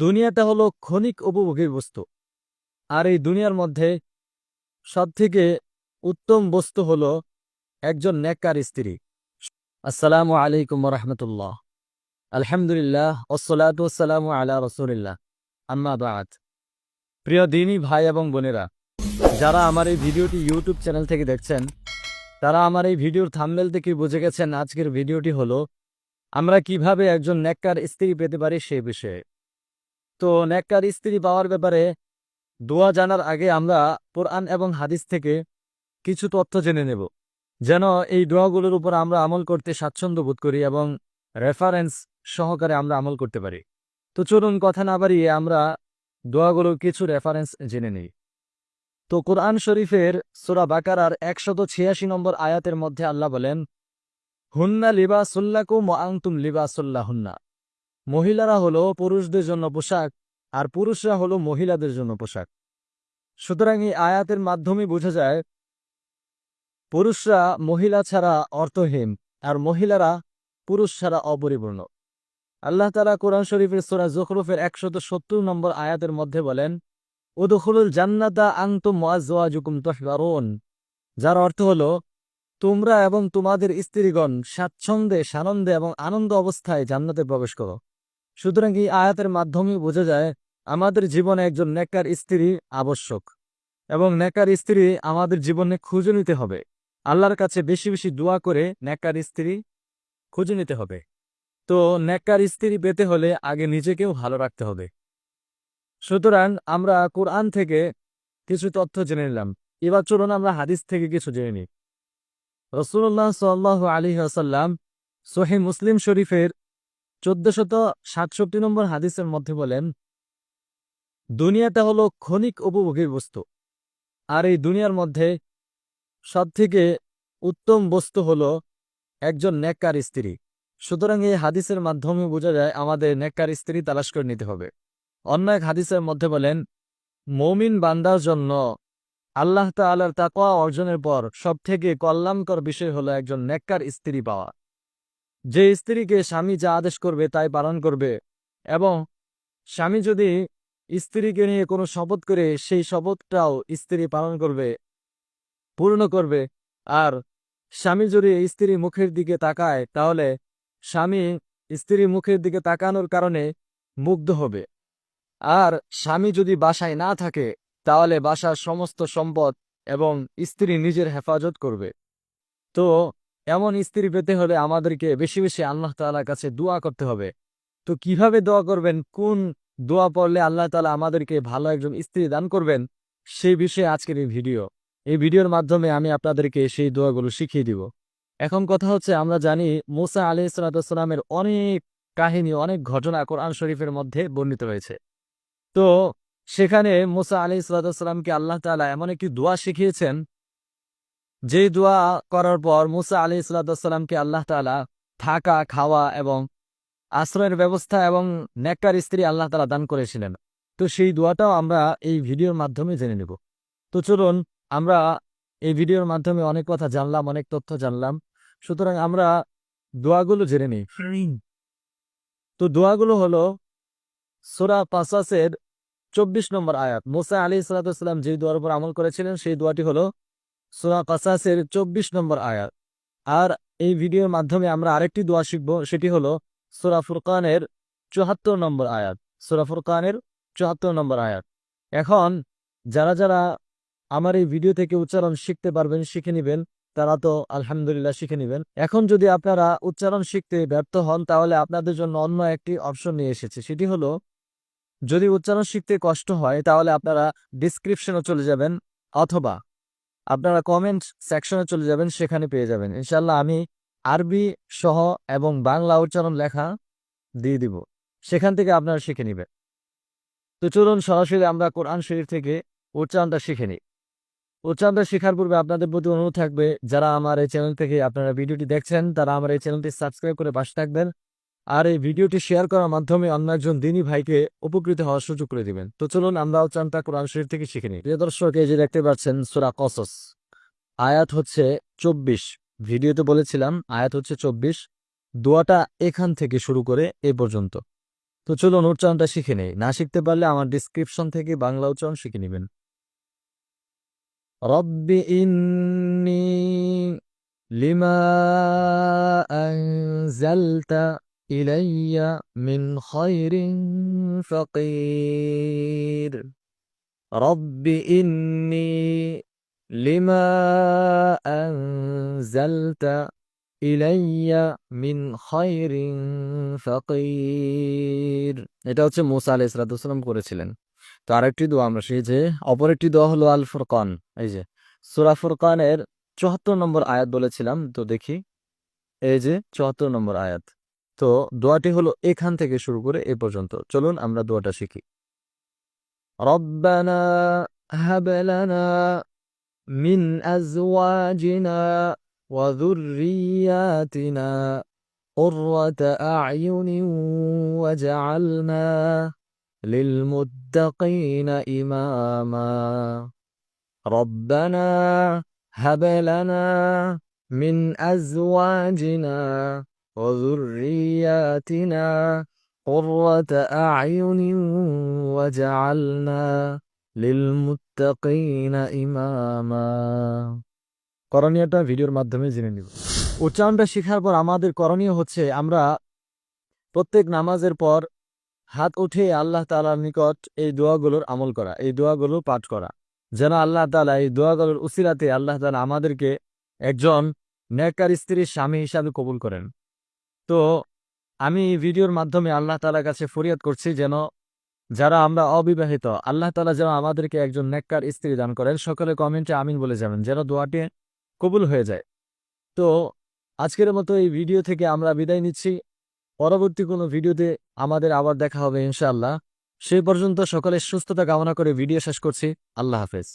দুনিয়াটা হলো ক্ষণিক উপভোগীর বস্তু। আর এই দুনিয়ার মধ্যে সবথেকে উত্তম বস্তু হলো একজন নেককার স্ত্রী। আসসালামু আলাইকুম রহমতুল্লাহ। আলহামদুলিল্লাহ ওসলাত ওসালামু আলা রসুলিল্লাহ। আম্মা বাদ। প্রিয় দিনী ভাই এবং বোনেরা, যারা আমার এই ভিডিওটি ইউটিউব চ্যানেল থেকে দেখছেন, তারা আমার এই ভিডিওর থাম্বেল থেকে বুঝে গেছেন আজকের ভিডিওটি হলো, আমরা কীভাবে একজন নেককার স্ত্রী পেতে পারি সে বিষয়ে। তো নেককার স্ত্রী পাওয়ার ব্যাপারে দোয়া জানার আগে আমরা কোরআন এবং হাদিস থেকে কিছু তথ্য জেনে নেব। যেন এই দোয়াগুলোর উপর আমরা আমল করতে স্বাচ্ছন্দ্য বোধ করি এবং রেফারেন্স সহকারে আমরা আমল করতে পারি। তো চলুন কথা না বাড়িয়ে আমরা দোয়াগুলোর কিছু রেফারেন্স জেনে নিই। তো কোরআন শরীফের সুরা বাকারার একশত ছিয়াশি নম্বর আয়াতের মধ্যে আল্লাহ বলেন, হুন্না লিবাসুল্লাকুম ওয়া আনতুম লিবাসুল্লাহ হুন্না মহিলারা হলো পুরুষদের জন্য পোশাক, আর পুরুষরা হলো মহিলাদের জন্য পোশাক। সুতরাং এই আয়াতের মাধ্যমে বোঝা যায়, পুরুষরা মহিলা ছাড়া অর্থহীন, আর মহিলারা পুরুষ ছাড়া অপরিপূর্ণ। আল্লাহ তালা কোরআন শরীফের সোরা জখরুফের একশত সত্তর নম্বর আয়াতের মধ্যে বলেন, উদখুলুল জান্নাতা আংতুম মুআজ্জওয়াজুকুম তুহবারুন। যার অর্থ হল, তোমরা এবং তোমাদের স্ত্রীগণ স্বাচ্ছন্দ্যে, সানন্দে এবং আনন্দ অবস্থায় জান্নাতে প্রবেশ করো। সুতরাং এই আয়াতের মাধ্যমে বোঝা যায়, আমাদের জীবনে একজন নেককার স্ত্রী আবশ্যক এবং নেককার স্ত্রী আমাদের জীবনে খুঁজে নিতে হবে। আল্লাহর কাছে বেশি বেশি দোয়া করে নেককার স্ত্রী খুঁজে নিতে হবে। তো নেককার স্ত্রী পেতে হলে আগে নিজেকেও ভালো রাখতে হবে। সুতরাং আমরা কোরআন থেকে কিছু তথ্য জেনে নিলাম। এবার চলুন আমরা হাদিস থেকে কিছু জেনে নিই। রসুল্লাহ সাল্লাহ আলী আসাল্লাম সোহে মুসলিম শরীফের চোদ্দশত সাতষট্টি নম্বর হাদিসের মধ্যে বলেন, দুনিয়াটা হলো ক্ষণিক উপভোগীর বস্তু। আর এই দুনিয়ার মধ্যে সবথেকে উত্তম বস্তু হলো একজন নেককার স্ত্রী। সুতরাং এই হাদিসের মাধ্যমে বোঝা যায়, আমাদের নেককার স্ত্রী তালাশ করে নিতে হবে। অন্য এক হাদিসের মধ্যে বলেন, মৌমিন বান্দার জন্য আল্লাহ তাআলার তাকোয়া অর্জনের পর সবথেকে কল্যাণকর বিষয় হলো একজন নেককার স্ত্রী পাওয়া। যে স্ত্রীকে স্বামী যা আদেশ করবে তাই পালন করবে, এবং স্বামী যদি স্ত্রীকে নিয়ে কোনো শপথ করে, সেই শপথটাও স্ত্রী পালন করবে, পূর্ণ করবে। আর স্বামী যদি স্ত্রী মুখের দিকে তাকায়, তাহলে স্বামী স্ত্রী মুখের দিকে তাকানোর কারণে মুগ্ধ হবে। আর স্বামী যদি বাসায় না থাকে, তাহলে বাসার সমস্ত সম্পদ এবং স্ত্রী নিজের হেফাজত করবে। তো এমন স্ত্রী পেতে হলে আমাদেরকে বেশি বেশি আল্লাহ তাআলার কাছে দোয়া করতে হবে। তো কীভাবে দোয়া করবেন? কোন দোয়া পড়লে আল্লাহ তাআলা আমাদেরকে ভালো একজন স্ত্রী দান করবেন? সেই বিষয়ে আজকের এই ভিডিও। এই ভিডিওর মাধ্যমে আমি আপনাদেরকে সেই দোয়াগুলো শিখিয়ে দিব। এখন কথা হচ্ছে, আমরা জানি মোসা আলি সালাতামের অনেক কাহিনী, অনেক ঘটনা কোরআন শরীফের মধ্যে বর্ণিত রয়েছে তো সেখানে মোসা আলি সালাতামকে আল্লাহ তালা এমন একটি দোয়া শিখিয়েছেন যে দোয়া করার পর মুসা আলি সালাতামকে আল্লাহ তালা থাকা, খাওয়া এবং আশ্রয়ের ব্যবস্থা এবং নেককার স্ত্রী আল্লাহ তালা দান করেছিলেন। তো সেই দোয়াটাও আমরা এই ভিডিওর মাধ্যমে জেনে নেব। তো চলুন, আমরা এই ভিডিওর মাধ্যমে অনেক কথা জানলাম, অনেক তথ্য জানলাম। সুতরাং আমরা দোয়াগুলো জেনে নিই। তো দোয়াগুলো হলো সোরা পাসাসের চব্বিশ নম্বর আয়াত। মোসা আলী সালাতাম যে দোয়ার উপর আমল করেছিলেন, সেই দোয়াটি হলো সোরা কাসাসের চব্বিশ নম্বর আয়াত। আর এই ভিডিওর মাধ্যমে আমরা আরেকটি দোয়া শিখব, সেটি হলো সোরা ফুরকানের চুয়াত্তর নম্বর আয়াত। সোরা ফুরকানের চুয়াত্তর নম্বর আয়াত। এখন যারা যারা আমার এই ভিডিও থেকে উচ্চারণ শিখতে পারবেন, শিখে নেবেন, তারা তো আলহামদুলিল্লাহ শিখে নেবেন। এখন যদি আপনারা উচ্চারণ শিখতে ব্যর্থ হন, তাহলে আপনাদের জন্য অন্য একটি অপশন নিয়ে এসেছে। সেটি হলো, যদি উচ্চারণ শিখতে কষ্ট হয়, তাহলে আপনারা ডিসক্রিপশনে চলে যাবেন, অথবা আপনারা কমেন্ট সেকশনে চলে যাবেন, সেখানে পেয়ে যাবেন। ইনশাল্লাহ আমি আরবি সহ এবং বাংলা উচ্চারণ লেখা দিয়ে দিব। সেখান থেকে আপনারা শিখে নেবেন। তো চলুন সরাসরি আমরা কোরআন শরীফ থেকে উচ্চারণটা শিখে নিই। উচ্চারণটা শেখার পূর্বে আপনাদের প্রতি অনুরোধ থাকবে, যারা আমার এই চ্যানেল থেকে আপনারা ভিডিওটি দেখছেন, তারা আমার এই চ্যানেলটি সাবস্ক্রাইব করে পাশে থাকবেন। আর এই ভিডিওটি শেয়ার করার মাধ্যমে অন্য একজন দিনী ভাইকে উপকৃত হওয়ার সুযোগ করে দিবেন। তো চলুন আমরা উচ্চারণটা কোরআন শরীফ থেকে শিখে নিই। প্রিয় দর্শক, এই যে দেখতে পাচ্ছেন, সুরা কসস। আয়াত হচ্ছে চব্বিশ। ভিডিওতে বলেছিলাম, আয়াত হচ্ছে চব্বিশ। দোয়াটা এখান থেকে শুরু করে এ পর্যন্ত। তো চলুন উচ্চারণটা শিখে নেই। না শিখতে পারলে আমার ডিসক্রিপশন থেকে বাংলা উচ্চারণ শিখে নেবেন। রব্বি ইন্নি লিমা ইলাইয়া মিন খায়রিন ফাকির রব্বি ইন্নি লিমা আনজালতা ইলাইয়া মিন খায়রিন ফাকির এটা হচ্ছে মুসা আলাইহিস সালাম করেছিলেন। তো আরেকটি দোয়া আমরা সেই যে অপর একটি দোয়া হলো আল ফুরকান। এই যে, সূরা ফুরকানের চুয়াত্তর নম্বর আয়াত বলেছিলাম, তো দেখি। এই যে, চুয়াত্তর নম্বর আয়াত। তো দোয়াটি হলো এখান থেকে শুরু করে এ পর্যন্ত চলুন আমরা দোয়াটা শিখি রব্বানা হাব লানা মিন আজওয়াজিনা ওয়া যুররিয়াতিনা قرة أعين وجعلنا للمتقين إماما ربنا هب لنا من أزواجنا وذرياتنا قرة أعين وجعلنا للمتقين إماما করণীয়টা ভিডিওর মাধ্যমে জেনে নিব উচ্চারণটা শেখার পর আমাদের করণীয় হচ্ছে আমরা প্রত্যেক নামাজের পর হাত উঠে আল্লাহ তাআলার নিকট এই দোয়াগুলোর আমল করা এই দোয়াগুলো পাঠ করা যেন আল্লাহ তাআলা এই দোয়াগুলোর উসিলাতে আল্লাহ তাআলা আমাদেরকে একজন নেককার স্ত্রীর স্বামী হিসাবে কবুল করেন তো, আমি এই ভিডিওর মাধ্যমে আল্লাহ তাআলার কাছে ফরিয়াদ করছি যেন যারা আমরা অবিবাহিত, আল্লাহ তাআলা যেন আমাদেরকে একজন নেককার স্ত্রী দান করেন। সকলে কমেন্টে আমিন বলে যাবেন যেন দোয়াটি কবুল হয়ে যায়। তো, আজকের মতো এই ভিডিও থেকে আমরা বিদায় নিচ্ছি। পরবর্তী কোনো ভিডিওতে আমাদের আবার দেখা হবে ইনশাআল্লাহ। সেই পর্যন্ত সকলের সুস্থতা কামনা করে ভিডিও শেষ করছি। আল্লাহ হাফেজ।